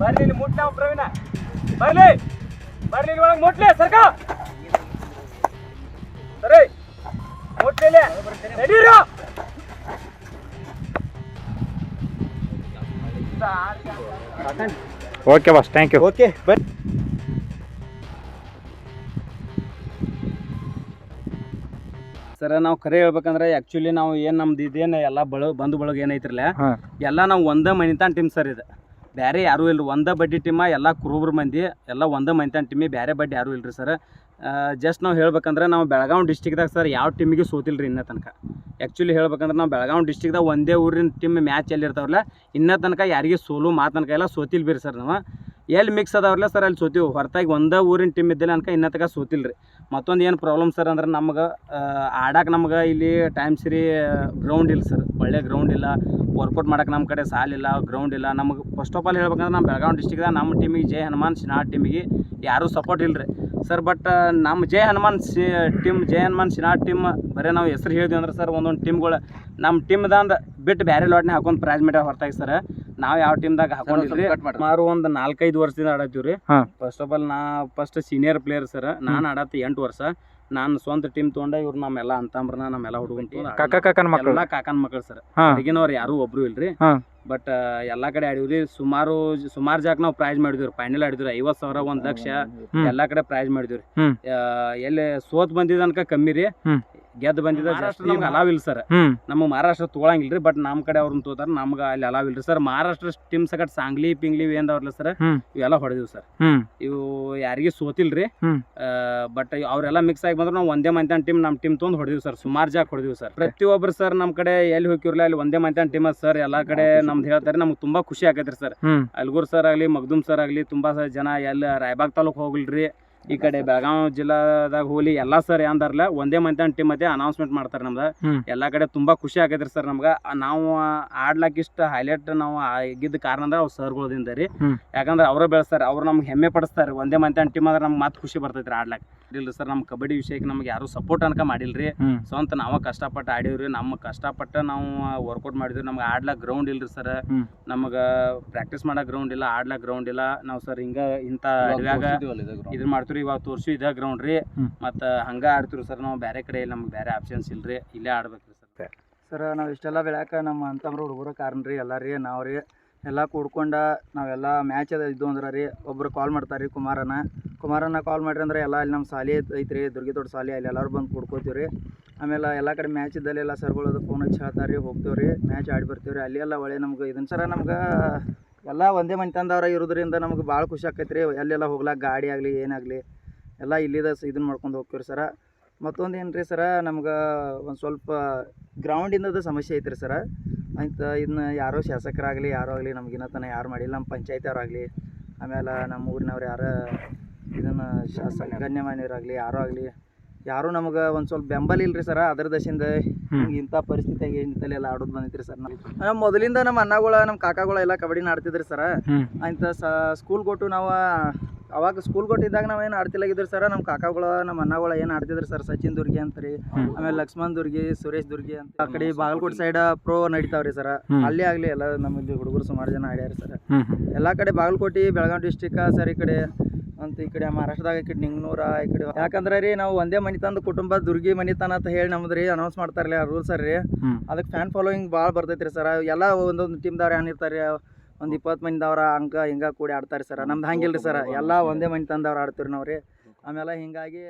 ಬರ್ಲಿ ಇಲ್ಲಿ ಮುಟ್ಲ ಪ್ರವೀಣ. ಬರ್ಲಿ. ಬರ್ಲಿ ಇಲ್ಲಿ ಒಳಗೆ ಮುಟ್ಲೆ ಸರ್ಕ. ಸರಿ. ಮುಟ್ಲಿಲ್ಲ ನಡೀರು. Okay boss thank you okay ಬರ್ ಸರ್ ನಾವು ಕರೆ ಹೇಳ್ಬೇಕಂದ್ರೆ ಆಕ್ಚುಲಿ ನಾವು ಏನು ನಮ್ದು ಇದೇನು ಎಲ್ಲ ಬಳ ಬಂಧು ಬಳಗ ಏನೈತ್ರಲ್ಲ ಎಲ್ಲ ನಾವು ಒಂದೇ ಮನಿತಾನ್ ಟೀಮ್ ಸರ್ ಇದು. ಬೇರೆ ಯಾರೂ ಇಲ್ರಿ. ಒಂದೇ ಬಡ್ಡಿ ಟೀಮ, ಎಲ್ಲ ಕುರುಬ್ರ ಮಂದಿ, ಎಲ್ಲ ಒಂದೇ ಮನಿತಾನ್ ಟೀಮಿ ಬೇರೆ ಬಡ್ಡಿ ಯಾರೂ ಇಲ್ರಿ ಸರ್ ಜಸ್ಟ್ ನಾವು ಹೇಳ್ಬೇಕಂದ್ರೆ ನಾವು ಬೆಳಗಾವಿ ಡಿಸ್ಟಿಕ್ದಾಗ ಸರ್ ಯಾವ ಟೀಮಿಗೆ ಸೋತಿಲ್ರಿ ಇನ್ನ ತನಕ. ಆ್ಯಕ್ಚುಲಿ ಹೇಳ್ಬೇಕಂದ್ರೆ ನಾವು ಬೆಳಗಾವಿ ಡಿಸ್ಟಿಕ್ದಾಗ ಒಂದೇ ಊರಿನ ಟೀಮ್ ಮ್ಯಾಚ್ ಎಲ್ಲಿ ಇರ್ತಾವಲ್ಲ ಇನ್ನೂ ತನಕ ಯಾರಿಗೆ ಸೋಲು ಮಾತನಕ ತನಕ ಎಲ್ಲ ಸೋತಿಲ್ ರೀ ಸರ್ ನಾವು. ಎಲ್ಲಿ ಮಿಕ್ಸ್ ಅದಾವ್ರಲ್ಲ ಸರ್ ಅಲ್ಲಿ ಸೋತೀವಿ. ಹೊರತಾಗಿ ಒಂದೇ ಊರಿನ ಟೀಮ್ ಇದ್ದಿಲ್ಲ ಅನ್ಕ ಇನ್ನೂ ತನಕ ಸೋತಿಲ್ರಿ. ಮತ್ತೊಂದು ಏನು ಪ್ರಾಬ್ಲಮ್ ಸರ್ ಅಂದ್ರೆ ನಮ್ಗೆ ಆಡಕ್ಕೆ ನಮ್ಗೆ ಇಲ್ಲಿ ಟೈಮ್ ಸರಿ ಗ್ರೌಂಡ್ ಇಲ್ಲ ಸರ್ ಒಳ್ಳೆ ಗ್ರೌಂಡ್ ಇಲ್ಲ. ವರ್ಕೌಟ್ ಮಾಡಕ್ಕೆ ನಮ್ಮ ಕಡೆ ಸಾಲಿಲ್ಲ ಗ್ರೌಂಡ್ ಇಲ್ಲ. ನಮಗೆ ಫಸ್ಟ್ ಆಫ್ ಆಲ್ ಹೇಳ್ಬೇಕಂದ್ರೆ ನಮ್ಮ ಬೆಳಗಾವಿ ಡಿಸ್ಟಿಕ್ದಾಗ ನಮ್ಮ ಟೀಮಿಗೆ ಜಯ ಹನುಮಾನ್ ಸಿನಾಡ್ ಟೀಮಿಗೆ ಯಾರೂ ಸಪೋರ್ಟ್ ಇಲ್ಲರಿ ಸರ್ ಬಟ್ ನಮ್ಮ ಜಯ ಹನುಮಾನ್ ಸಿ ಟೀಮ್ ಜಯ ಹನುಮಾನ್ ಸಿನಾಡ್ ಟೀಮ್ ಬರೀ ನಾವು ಹೆಸರು ಹೇಳಿದ್ವಿ ಅಂದ್ರೆ ಸರ್ ಒಂದೊಂದು ಟೀಮ್ಗಳು ನಮ್ಮ ಟೀಮ್ದಂದು ಬಿಟ್ಟು ಬೇರೆ ಲಾಟ್ನೇ ಹಾಕೊಂಡು ಪ್ರೈಸ್ ಮೇಡ ಹೊರತಾಗಿ ಸರ್ ನಾವು ಯಾವ ಟೀಮ್ದಾಗ ಹಾಕೊಂಡಿದ್ರಿ ಸುಮಾರು ಒಂದು ನಾಲ್ಕೈದು ವರ್ಷದಿಂದ ಆಡತ್ತೀವಿ ರೀ ಹಾಂ. ಫಸ್ಟ್ ಆಫ್ ಆಲ್ ನಾ ಫಸ್ಟ್ ಸೀನಿಯರ್ ಪ್ಲೇಯರ್ ಸರ್ ನಾನು ಆಡತ್ತೆ ಎಂಟು ವರ್ಷ. ನಾನು ಸ್ವಂತ ಟೀಮ್ ತೊಗೊಂಡ ಇವ್ರು ನಮ್ಮೆಲ್ಲ ಅಂತಂಬ್ರನ ನಮ್ಮೆಲ್ಲ ಹುಡುಗನ್ ಕಾಕ ಕಾಕನ ಮಕ್ಕಳು ಎಲ್ಲ ಕಾಕನ ಮಕ್ಕಳು ಸರ್. ಹಾಂ. ಯಾರು ಯಾರೂ ಒಬ್ರು ಇಲ್ರಿ. ಹಾಂ. ಬಟ್ ಎಲ್ಲಾ ಕಡೆ ಆಡಿವ್ರಿ ಸುಮಾರು ಸುಮಾರು ಜಾಗ ನಾವು ಪ್ರೈಸ್ ಮಾಡಿದ್ವಿ. ಫೈನಲ್ ಆಡಿದ್ರು ಐವತ್ತು ಸಾವಿರ ಒಂದ್ ಲಕ್ಷ ಎಲ್ಲಾ ಕಡೆ ಪ್ರೈಸ್ ಮಾಡಿದ್ವಿ ಹ್ಮ್. ಎಲ್ಲಿ ಸೋತ್ ಬಂದಿದ್ ಅನ್ಕ ಕಮ್ಮಿ ರೀ. ಹ್ಮ್. ಗೆದ್ದು ಬಂದಿದ ನಮ್ಗೆ ಅಲಾವ್ ಇಲ್ಲ ಸರ್. ನಮ್ಮ ಮಹಾರಾಷ್ಟ್ರ ತೊಗೊಳಂಗಿಲ್ರಿ ಬಟ್ ನಮ್ಮ ಕಡೆ ಅವ್ರನ್ನ ತೋತಾರ ನಮ್ಗೆ ಅಲ್ಲಿ ಅಲಾವ್ ಇಲ್ರಿ ಸರ್. ಮಹಾರಾಷ್ಟ್ರ ಟೀಮ್ ಸಕಟ್ ಸಾಂಗ್ಲಿ ಪಿಂಗ್ಲಿ ಏನ್ದವ್ರಲ್ಲ ಸರ್ ಹ್ಮ್. ಇವೆಲ್ಲ ಹೊಡೆದಿವಿ ಸರ್. ಇವು ಯಾರಿಗೆ ಸೋತಿಲ್ರಿ. ಹ್ಮ್. ಬಟ್ ಅವರೆಲ್ಲ ಮಿಕ್ಸ್ ಆಗಿ ಬಂದ್ರೆ ನಾವು ಒಂದೇ ಮಂತ್ಯಾನ್ ಟೀಮ್ ನಮ್ಮ ಟೀಮ್ ತೊಂದು ಹೊಡೆದಿವಿ ಸರ್. ಸುಮಾರು ಜಾಗ ಹೊಡೆದಿವಿ ಸರ್. ಪ್ರತಿಯೊಬ್ಬರು ಸರ್ ನಮ್ಮ ಕಡೆ ಎಲ್ಲಿ ಹೋಗಿರ್ಲಿ ಅಲ್ಲಿ ಒಂದೇ ಮಂತ್ಯಾನ್ ಟೀಮ್ ಸರ್. ಎಲ್ಲಾ ಕಡೆ ನಮ್ದು ಹೇಳ್ತಾರೆ ನಮ್ಗೆ ತುಂಬಾ ಖುಷಿ ಆಗೈತ್ರಿ ಸರ್. ಅಲ್ಗುರ್ ಅಲ್ಗೂರ್ ಸರ್ ಆಗಲಿ ಮಗ್ದುಮ್ ಸರ್ ಆಗಲಿ ತುಂಬಾ ಸ- ಜನ ಎಲ್ಲ ರಾಯಬಾಗ್ ತಾಲೂಕ್ ಹೋಗ್ಲಿಲ್ರಿ ಈ ಕಡೆ ಬೆಳಗಾವಿ ಜಿಲ್ಲಾದಾಗ ಹೋಲಿ ಎಲ್ಲಾ ಸರ್ ಅಂದಾರಲ್ಲ ಒಂದೇ ಮಂತ್ಯಾನ್ ಟೀಮ್ ಮತ್ತೆ ಅನೌನ್ಸ್ಮೆಂಟ್ ಮಾಡ್ತಾರೆ ನಮ್ದು. ಎಲ್ಲಾ ಕಡೆ ತುಂಬಾ ಖುಷಿ ಆಗೈತ್ರಿ ಸರ್ ನಮ್ಗ. ನಾವು ಆಡ್ಲಾಕ್ ಇಷ್ಟ ಹೈಲೈಟ್ ನಾವು ಆಗಿದ್ದ ಕಾರಣ ಅಂದ್ರೆ ಅವ್ರು ಸರ್ಗಳದಿಂದ ರೀ. ಯಾಕಂದ್ರೆ ಅವ್ರ ಬೆಳೆಸ್ತಾರೆ ಅವ್ರು ನಮ್ಗೆ ಹೆಮ್ಮೆ ಪಡಿಸ್ತಾರೆ. ಒಂದೇ ಮಂತ್ಯಾನ್ ಟೀಮ್ ಅಂದ್ರೆ ನಮ್ಗೆ ಮತ್ತೆ ಖುಷಿ ಬರ್ತೈತ್ರಿ ಆಡ್ಲಾಕ್. ಇಲ್ರಿ ಸರ್ ನಮ್ಮ ಕಬಡ್ಡಿ ವಿಷಯಕ್ಕೆ ನಮ್ಗೆ ಯಾರು ಸಪೋರ್ಟ್ ಅನ್ಕ ಮಾಡಿಲ್ರಿ. ಸ್ವಂತ ನಾವ ಕಷ್ಟಪಟ್ಟು ಆಡೀವ್ರಿ. ನಮ್ಮ ಕಷ್ಟಪಟ್ಟು ನಾವು ವರ್ಕೌಟ್ ಮಾಡಿದ್ವಿ. ನಮ್ಗೆ ಆಡ್ಲಾಕ್ ಗ್ರೌಂಡ್ ಇಲ್ರಿ ಸರ್. ನಮಗ ಪ್ರಾಕ್ಟೀಸ್ ಮಾಡಕ್ ಗ್ರೌಂಡ್ ಇಲ್ಲ ಆಡ್ಲಾಕ್ ಗ್ರೌಂಡ್ ಇಲ್ಲ. ನಾವು ಸರ್ ಹಿಂಗ ಇಂಥ ಅಡವ್ಯಾಗ ಇದನ್ನ ಮಾಡ್ತೀವಿ ಇವಾಗ ತೋರ್ಸಿ ಇದ ಗ್ರೌಂಡ್ ರೀ. ಮತ್ತು ಹಂಗೆ ಆಡ್ತೀವಿ ಸರ್ ನಾವು. ಬೇರೆ ಕಡೆ ನಮ್ಗೆ ಬೇರೆ ಆಪ್ಷನ್ಸ್ ಇಲ್ಲ ರೀ ಇಲ್ಲೇ ಆಡ್ಬೇಕ್ರಿ ಸರ್. ಸರ್ ನಾವು ಇಷ್ಟೆಲ್ಲ ಬೆಳ್ಯಾಕ ನಮ್ಮ ಅಂತಂಬ್ರು ಹುಡುಗರು ಕಾರಣ ರೀ ಎಲ್ಲ ರೀ ನಾವು ರೀ. ಎಲ್ಲ ಕೂಡ್ಕೊಂಡ ನಾವೆಲ್ಲ ಮ್ಯಾಚ್ ಅದ ಇದ್ದು ಅಂದ್ರೆ ರೀ ಒಬ್ರು ಕಾಲ್ ಮಾಡ್ತಾರೆ ರೀ ಕುಮಾರನ. ಕುಮಾರನ ಕಾಲ್ ಮಾಡ್ರಿ ಅಂದ್ರೆ ಎಲ್ಲ ಅಲ್ಲಿ ನಮ್ಮ ಸಾಲಿ ಐತ್- ಐತ್ರಿ ದುರ್ಗಿ ದೊಡ್ಡ ಸಾಲಿ ಅಲ್ಲಿ ಎಲ್ಲರೂ ಬಂದು ಕೂಡ್ಕೋತೀವಿ ರೀ. ಆಮೇಲೆ ಎಲ್ಲ ಕಡೆ ಮ್ಯಾಚ್ ಇದ್ದಲ್ಲೆಲ್ಲ ಸರ್ಗಳು ಅದು ಫೋನ್ ಹಚ್ಚಿ ಹೇಳ್ತಾರೆ ರೀ ಹೋಗ್ತೀವಿ ರೀ ಮ್ಯಾಚ್ ಆಡಿ ಬರ್ತೀವಿ ರೀ. ಅಲ್ಲಿ ಎಲ್ಲ ಒಳ್ಳೆ ನಮ್ಗೆ ಇದನ್ನ ಸರ ನಮ್ಗೆ ಎಲ್ಲ ಒಂದೇ ಮನೆ ತಂದವ್ರ ಇರೋದ್ರಿಂದ ನಮ್ಗೆ ಭಾಳ ಖುಷಿ ಆಕೈತೆ ರೀ ಎಲ್ಲೆಲ್ಲ ಹೋಗ್ಲಾಕ ಗಾಡಿ ಆಗಲಿ ಏನಾಗಲಿ ಎಲ್ಲ ಇಲ್ಲಿದ ಇದನ್ನ ಮಾಡ್ಕೊಂಡು ಹೋಗ್ತೀವಿ ರೀ ಸರ. ಮತ್ತೊಂದು ಏನು ರೀ ಸರ, ನಮ್ಗೆ ಒಂದು ಸ್ವಲ್ಪ ಗ್ರೌಂಡಿಂದದ ಸಮಸ್ಯೆ ಐತ್ರಿ ಸರ. ಅಂತ ಇದನ್ನ ಯಾರೋ ಶಾಸಕರಾಗಲಿ, ಯಾರೋ ಆಗಲಿ ನಮ್ಗಿನ್ನ ತನಕ ಯಾರು ಮಾಡಿಲ್ಲ ನಮ್ಮ ಪಂಚಾಯತಿ ಅವರಾಗಲಿ ಆಮೇಲೆ ನಮ್ಮ ಊರಿನವ್ರು ಯಾರು ಇದನ್ನು ಶಾಸಕ, ಗಣ್ಯಮಾನ್ಯರಾಗಲಿ, ಯಾರೋ ಆಗಲಿ ಯಾರೂ ನಮಗೆ ಒಂದು ಸ್ವಲ್ಪ ಬೆಂಬಲ ಇಲ್ರಿ ಸರ್ ಅದ್ರ ದಶಿಂದ ಹಿಂಗೆ ಇಂಥ ಪರಿಸ್ಥಿತಿಯಾಗಿ ಇಂಥಲ್ಲಿ ಎಲ್ಲ ಆಡೋದು ಬಂದೈತ್ರಿ ಸರ್. ನಮ್ಮ ಮೊದಲಿಂದ ನಮ್ಮ ಅಣ್ಣಗಳ ನಮ್ಮ ಕಾಕಾಗಳ ಎಲ್ಲ ಕಬಡ್ಡಿನ ಆಡ್ತಿದ್ರು ಸರ್. ಇಂಥ ಅಂತ ಸ ಸ್ಕೂಲ್ ಕೊಟ್ಟು ನಾವು ಅವಾಗ ಸ್ಕೂಲ್ ಕೊಟ್ಟಿದ್ದಾಗ ನಾವು ಏನು ಆಡ್ತಿಲ್ಲಾಗಿದ್ರಿ ಸರ್ ನಮ್ಮ ಕಾಕಾಗಳು ನಮ್ಮ ಅಣ್ಣಗಳ ಏನು ಆಡ್ತಿದ್ರು ಸರ್ ಸಚಿನ್ ದುರ್ಗಿ ಅಂತರಿ. ಆಮೇಲೆ ಲಕ್ಷ್ಮಣ್ ದುರ್ಗಿ ಸುರೇಶ್ ದುರ್ಗಿ ಅಂತ ಆ ಕಡೆ ಬಾಗಲಕೋಟೆ ಸೈಡ್ ಪ್ರೋ ನಡೀತಾವ್ರಿ ಸರ್. ಅಲ್ಲಿ ಆಗಲಿ ಎಲ್ಲ ನಮ್ಮ ಹುಡುಗರು ಸುಮಾರು ಜನ ಆಡ್ಯಾರ ಸರ್. ಎಲ್ಲಾ ಎಲ್ಲ ಕಡೆ ಬಾಗಲಕೋಟೆ ಬೆಳಗಾವಿ ಡಿಸ್ಟಿಕ್ ಸರ್ ಈ ಕಡೆ ಅಂತ ಈ ಕಡೆ ಮಹಾರಾಷ್ಟ್ರದಾಗ ಈ ಕಡೆ ನಿಂಗ್ನೂರ ಈ ಕಡೆ ಯಾಕಂದ್ರೆ ರೀ ನಾವು ಒಂದೇ ಮನಿತಂದು ಕುಟುಂಬ ದುರ್ಗಿ ಮನಿತನ ಅಂತ ಹೇಳಿ ನಮ್ದು ರೀ ಅನೌನ್ಸ್ ಮಾಡ್ತಾರಲ್ಲ ರೂಲ್ಸ್ ರೀ ಅದಕ್ಕೆ ಫ್ಯಾನ್ ಫಾಲೋಯಿಂಗ್ ಭಾಳ ಬರ್ತೈತೆ ರೀ ಸರ್. ಎಲ್ಲ ಒಂದೊಂದು ಟೀಮ್ದವ್ರು ಏನ್ ಇರ್ತಾರೆ ಒಂದು ಇಪ್ಪತ್ತು ಮಂದಿದವ್ರ ಹಂಗ ಹಿಂಗ ಕೂಡಿ ಆಡ್ತಾರೆ ಸರ್. ನಮ್ದು ಹಂಗಿಲ್ರಿ ಸರ್. ಎಲ್ಲ ಒಂದೇ ಮನೆ ತಂದವ್ರು ಆಡ್ತೀವಿ ನಾವು ರೀ ಆಮೇಲೆ ಹಿಂಗಾಗಿ